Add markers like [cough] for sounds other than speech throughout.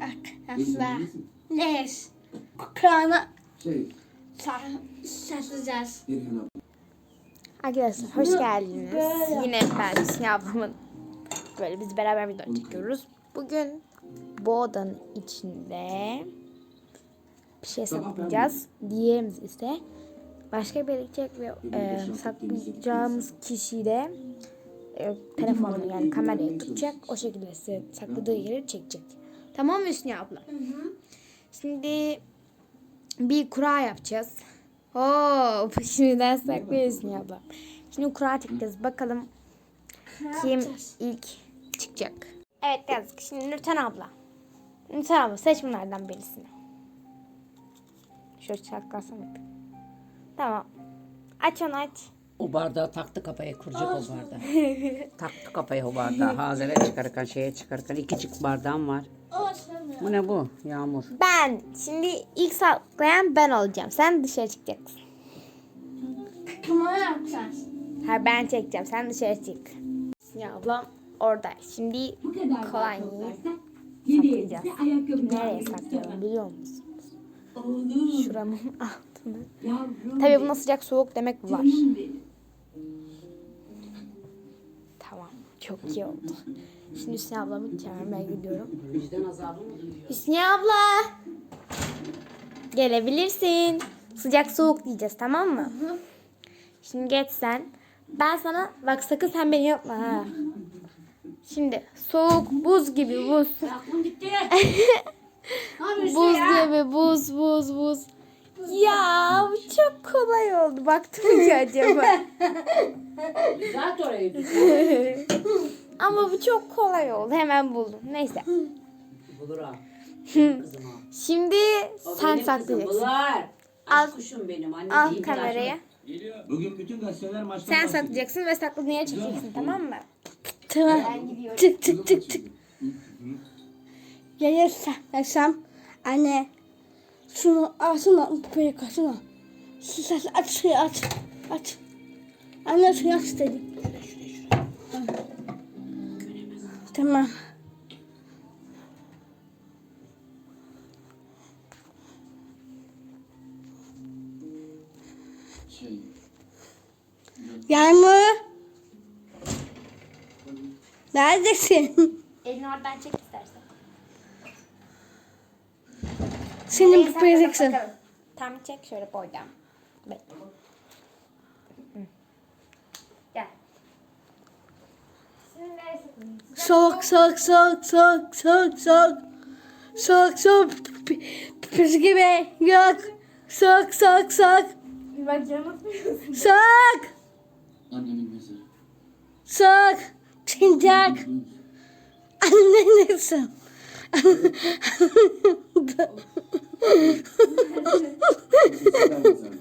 Arkadaşlar. İyisin. Neyiz? Krana Şey. Arkadaşlar hoş geldiniz. Böyle. Yine ben Hüsnü ablamın böyle biz beraber video çekiyoruz. Bugün bu odanın içinde bir şey saklayacağız. Diğerimiz ise başka bir ve e, saklayacağımız kişi de e, telefonunu yani kamerayı tutacak. O şekilde size sakladığı yeri çekecek. Tamam mı Hüsnü abla? Şimdi bir kura yapacağız. Oo, şimdiden saklıyorsun ya abla. Şimdi kura çekeceğiz. Bakalım kim ilk çıkacak. Evet yazdık. Şimdi Nurten abla. Nurten abla seç bunlardan birisini. Şöyle saklasana. Tamam. Aç onu aç. O bardağı taktı kafaya kuracak o bardağı. [laughs] taktı kafaya o bardağı. Hazire çıkarırken şeye çıkarırken ikicik bardağım var. Bu ne bu? Yağmur. Ben. Şimdi ilk saklayan ben olacağım. Sen dışarı çıkacaksın. Kumara yapacağız. Ha ben çekeceğim. Sen dışarı çık. Ya ablam orada. Şimdi kolonyayı saklayacağız. Nereye saklayalım biliyor musunuz? Şuramın [laughs] altına. Tabii buna sıcak soğuk demek var. Çok iyi oldu. Şimdi Hüsnü ablamı çağırmaya gidiyorum. Vicdan azabı mı duyuyor? Hüsnü abla. Gelebilirsin. Sıcak soğuk diyeceğiz tamam mı? Şimdi geç sen. Ben sana bak sakın sen beni yapma ha. Şimdi soğuk buz gibi buz. Aklım gitti. [laughs] Buz gibi buz buz buz. Ya bu çok kolay oldu. Baktım ki acaba. [laughs] Düzelt orayı düzelt. Ama bu çok kolay oldu. Hemen buldum. Neyse. Bulur ha. Benim [laughs] kızım ha. Şimdi O sen benim kızım, saklayacaksın. Bulur. Al. Al. Kuşum benim. Anne Al değil, kamerayı. Bugün bütün gazeteler maçtan Sen bahsediyor. saklayacaksın ve sakladığın yere çekeceksin tamam mı? Tamam. Tık tık tık tık. Gelirse desem anne şunu alsana böyle koysana. Siz aç suyu aç. Aç. Anne suyu aç dedi. Tamam. Şey, Yağmur. Neredesin? Elini oradan çek istersen. Seni bıraksın. Tam çek şöyle boydan. Bekle. Hı. Gel. Şimdi nereye soğuk soğuk soğuk soğuk soğuk. Soğuk soğuk. P- Pis gibi. Yok. Soğuk soğuk soğuk. Bak canım. Soğuk. annemin mezarı. Soğuk. Sıcak. Anne nesin? Sizler mezarı.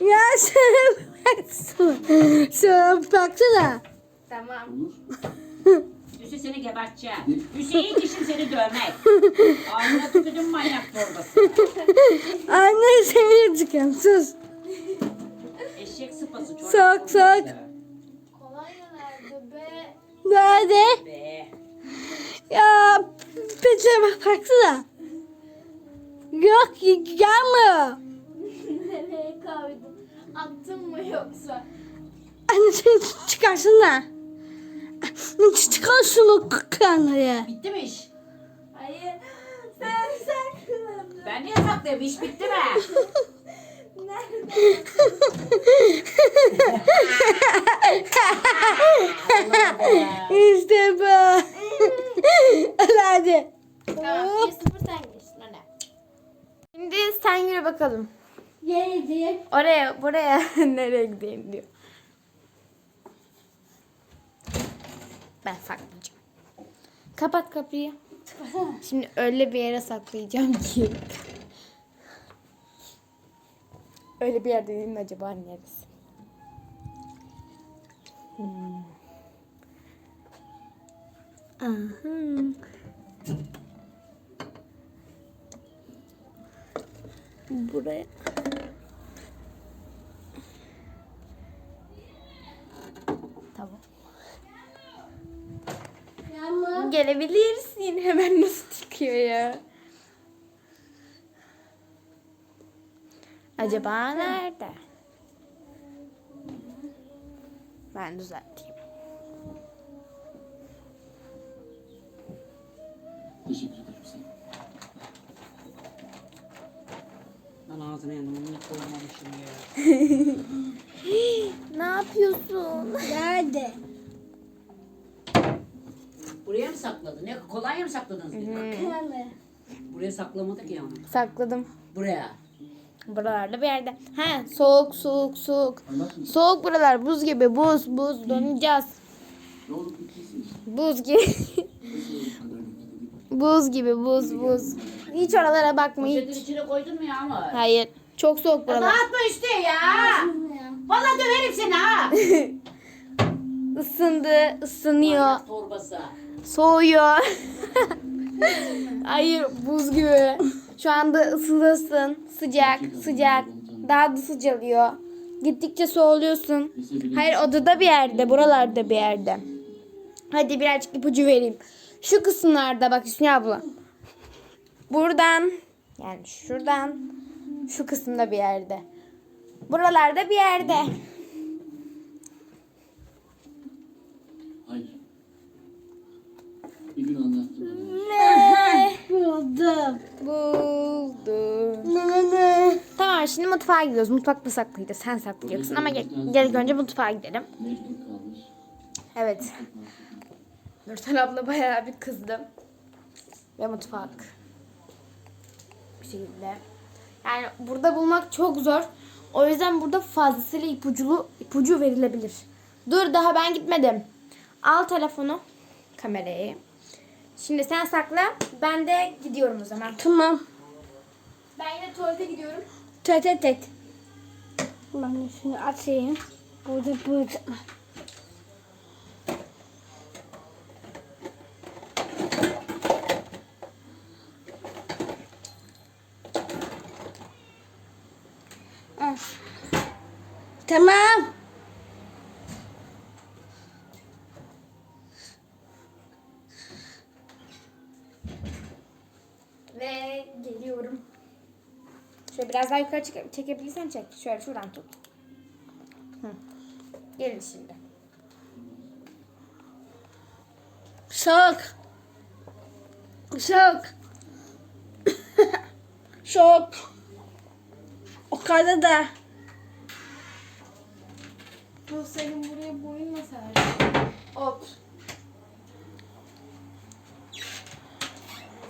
Ya. Sen baksana. [laughs] Sen baksana. Tamam. [laughs] Hüsnü seni geberteceğim. Hüseyin işin seni dövmek. [laughs] Ağzına tükürdüm manyak torbası. Anne seni çıkıyorum. Sus. Eşek sıpası çocuk. Soğuk soğuk. Kolonya nerede be? Nerede? Be. Ya peçe bak baksana. Yok gelmiyor. Nereye koydum? Attın mı yoksa? Anne sen çıkarsana. Çıkar şunu kanaya. Bitti mi iş? Hayır. Sen sakladın. Ben niye saklayayım? İş bitti mi? Nerede? [laughs] işte bu. Hadi. Tamam. 1-0 sen geçtin hadi. Şimdi sen yürü bakalım. Geldi. Oraya, buraya [laughs] nereye gideyim diyor. Ben saklayacağım. Kapat kapıyı. Şimdi öyle bir yere saklayacağım ki. Öyle bir yer dediğim acaba neresi? Hmm. Aha. Buraya. Gelebilirsin. [laughs] Hemen nasıl çıkıyor ya? Acaba nerede? Ben düzelteyim. Teşekkür ederim sana. Ben ağzına yanımını koymamışım ya. [laughs] Ne yapıyorsun? Nerede? Ne kolonya mı sakladınız? biz? Nerede? Buraya saklamadık ya onu. Sakladım. Buraya. Buralarda bir yerde. Ha, soğuk soğuk soğuk. Soğuk buralar buz gibi buz buz donacağız. Buz gibi. [laughs] Buz gibi buz buz. Hiç oralara bakma Poşetin hiç. içine koydun mu Yağmur? Hayır. Çok soğuk buralar. Dağıtma işte ya. Vallahi döverim seni ha. [laughs] Isındı, ısınıyor, Manyak torbası. Soğuyor. Hayır, buz gibi. Şu anda ısılıyorsun. Sıcak, sıcak. Daha da sıcalıyor. Gittikçe soğuluyorsun. Hayır odada bir yerde, buralarda bir yerde. Hadi birazcık ipucu vereyim. Şu kısımlarda bak Hüsnü abla. Buradan, yani şuradan, şu kısımda bir yerde. Buralarda bir yerde. Bir gün anlattım. Ne? Buldum. Buldum. Ne ne? Tamam şimdi mutfağa gidiyoruz. Mutfakta saklayacağız. Sen saklayacaksın ama gel, gel önce mutfağa gidelim. Mecbur kalmış. Evet. Nurten abla bayağı bir kızdı. Ve mutfak. Bir şekilde. Yani burada bulmak çok zor. O yüzden burada fazlasıyla ipuculu, ipucu verilebilir. Dur daha ben gitmedim. Al telefonu. Kamerayı. Şimdi sen sakla. Ben de gidiyorum o zaman. Tamam. Ben yine tuvalete gidiyorum. Tet tet tet. Ben de şunu açayım. Burada burada. Tamam. Ve geliyorum. Şöyle biraz daha yukarı çık- çekebilirsen çek. Şöyle şuradan tut. Hı. Gelin şimdi. Şok. Şok. [coughs] Şok. O kadar da. Bu senin buraya boyun nasıl Hop.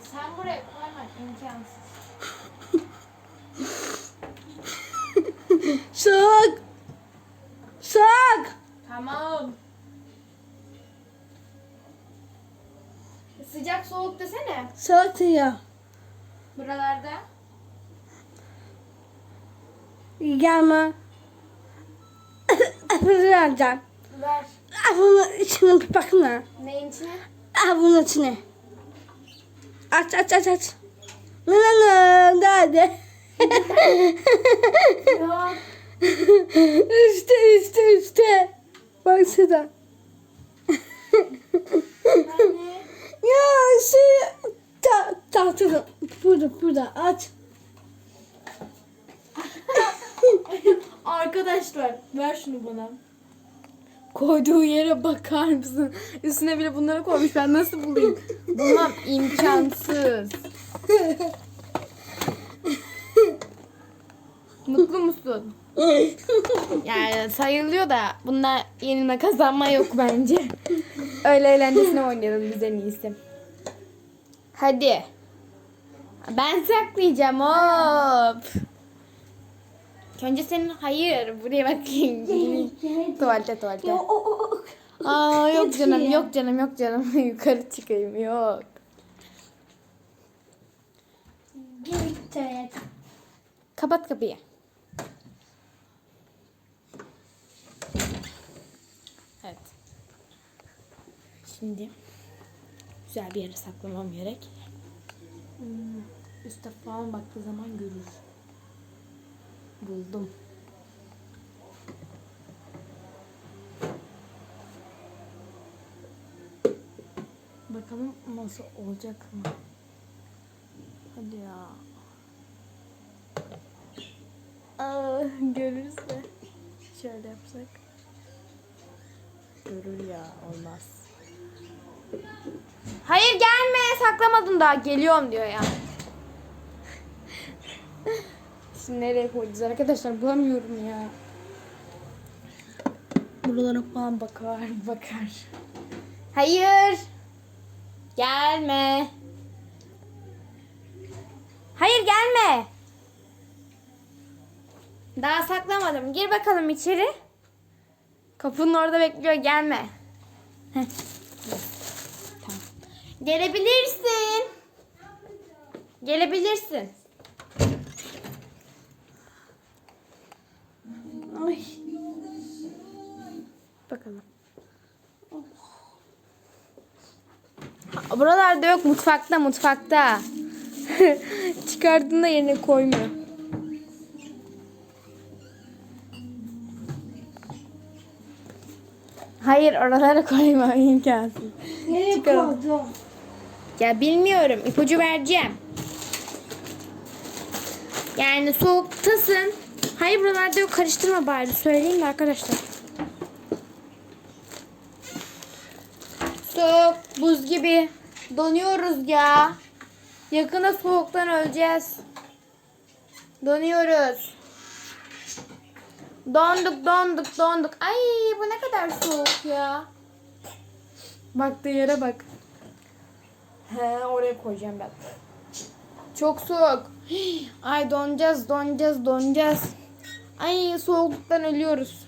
Sen buraya koymak imkansız. Şok. Şok. Tamam. Sıcak soğuk desene. Şok diyor. Buralarda. Gelme. Bunu alacağım. Ver. Bunun içine bir bakma. Neyin içine? Bunun içine. Aç aç aç aç. Ne ne ne nerede? Yok. üstte üstte üstte. Bak şurada. Ya şey ta tahtada burada burada aç. Arkadaşlar ver şunu bana. Koyduğu yere bakar mısın? Üstüne bile bunları koymuş. Ben nasıl bulayım? Bulmam imkansız. Mutlu musun? [laughs] Yani sayılıyor da bunda yenilme kazanma yok bence. Öyle eğlencesine oynayalım biz en iyisi. Hadi. Ben saklayacağım hop. Önce senin hayır buraya bakayım. tuvalete tuvalete. Aa yok canım yok canım yok canım [laughs] yukarı çıkayım yok. Kapat kapıyı. Evet. Şimdi güzel bir yere saklamam gerek. Hmm, Üste falan baktığı zaman görür. Buldum. Bakalım nasıl olacak mı? Hadi ya. Aa, görürse. Şöyle yapsak. Görür ya olmaz. Hayır gelme saklamadım daha geliyorum diyor ya. Şimdi nereye koyacağız arkadaşlar bulamıyorum ya. Buralara falan bakar bakar. Hayır. Gelme. Hayır gelme. Daha saklamadım. Gir bakalım içeri. Kapının orada bekliyor. Gelme. Heh. Tamam. Gelebilirsin. Gelebilirsin. Ay. Bakalım. Buralarda yok mutfakta mutfakta. [laughs] Çıkardığında yerine koymuyor. Hayır oralara koyma imkansız. Nereye Çıkalım. koydum? Ya bilmiyorum ipucu vereceğim. Yani soğuktasın. Hayır buralarda yok karıştırma bari söyleyeyim de arkadaşlar. Soğuk, buz gibi. Donuyoruz ya. Yakında soğuktan öleceğiz. Donuyoruz. Donduk, donduk, donduk. Ay bu ne kadar soğuk ya. Baktığı yere bak. He oraya koyacağım ben. Çok soğuk. Ay donacağız, donacağız, donacağız. Ay soğukluktan ölüyoruz.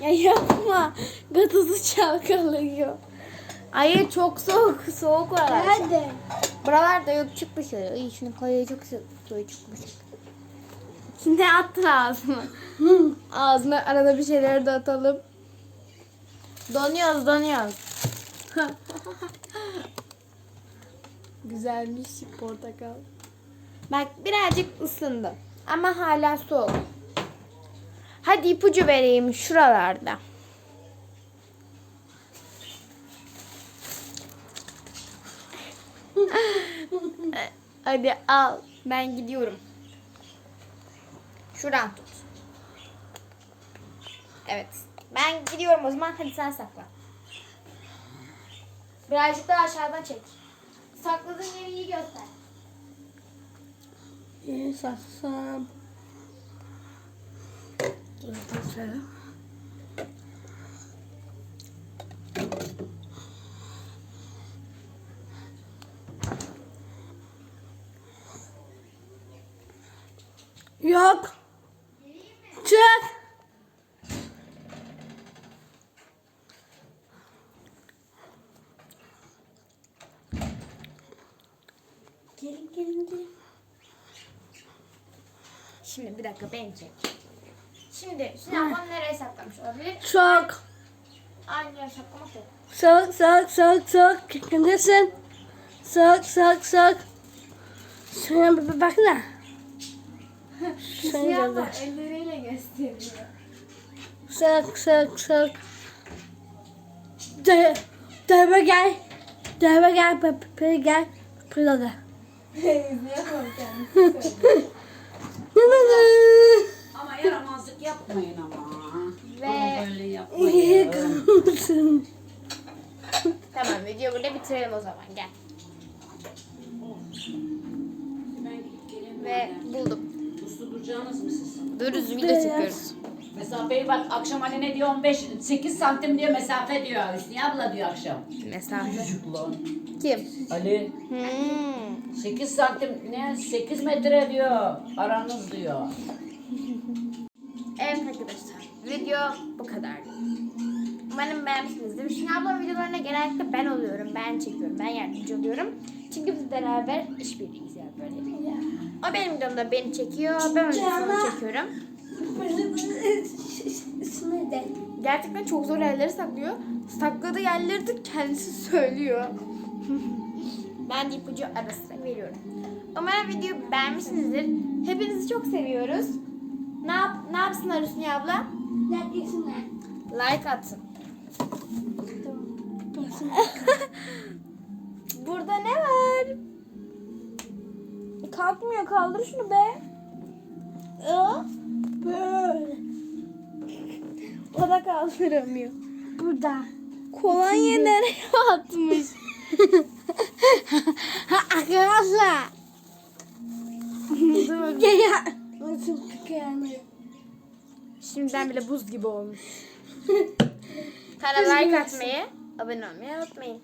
Ya yapma. Gazozu çalkalıyor. Ay çok soğuk. Soğuk oralar. Nerede? Buralarda yok çıkmış öyle. Ay şunu koyuyor çok. Soğuk çıkmış. Ne attın ağzına? [laughs] Ağzına arada bir şeyler de atalım. Donuyoruz donuyoruz. [laughs] Güzelmiş portakal. Bak birazcık ısındı. Ama hala soğuk. Hadi ipucu vereyim şuralarda. [laughs] Hadi al. Ben gidiyorum. Şuradan tut. Evet. Ben gidiyorum o zaman. Hadi sen sakla. Birazcık daha aşağıdan çek. Sakladığın yeri iyi göster. İyi saksam. Yok. Çık. Gelin gelin gelin. Şimdi bir dakika beni çek. Şimdi Sinan bunu nereye saklamış olabilir? Çok. Aynı yere saklamak yok. Soğuk soğuk soğuk soğuk. Kıkındasın. Soğuk soğuk soğuk. Şuna bir bir bakına. Yapma geldi. elleriyle gösteriyor. Soğuk soğuk soğuk. Dö dövbe gel. Dövbe gel. Pırpır gel. Da. [laughs] Yapamam kendisi. Ama yaramazlık yapmayın ama. Ve- Ama böyle yapmayın. [laughs] Tamam videoyu burada bitirelim o zaman gel. Ve buldum. Duracağınız mı siz? Duruz video çekiyoruz. Mesafeyi bak akşam hani ne diyor 15 8 santim diyor mesafe diyor. Hüsniye abla diyor akşam. Mesafe. Kim? Ali Hmm. 8 santim ne 8 metre diyor aranız diyor. Evet arkadaşlar video bu kadar. Umarım beğenmişsinizdir. Şimdi ablam videolarına genellikle ben oluyorum. Ben çekiyorum. Ben yardımcı oluyorum. Çünkü biz beraber işbirliğiyiz yani böyle. O benim videomda beni çekiyor. Ben videosunu çekiyorum. Gerçekten çok zor yerleri saklıyor. Sakladığı yerleri de kendisi söylüyor. [laughs] ben de ipucu ara sıra veriyorum. Umarım videoyu beğenmişsinizdir. Hepinizi çok seviyoruz. Ne, yap ne yapsınlar Hüsnü abla? Like atsın. Tamam. [laughs] mısın? Burada ne var? Kalkmıyor kaldır şunu be. Böyle. O da kaldıramıyor. Burada. Kolonya nereye [laughs] atmış? [laughs] Arkadaşlar. Dur. Gel ya. Nasıl yani? Şimdiden bile buz gibi olmuş. [laughs] Kanala like atmayı, abone olmayı unutmayın.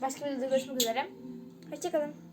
Başka bir videoda görüşmek üzere. Hoşçakalın.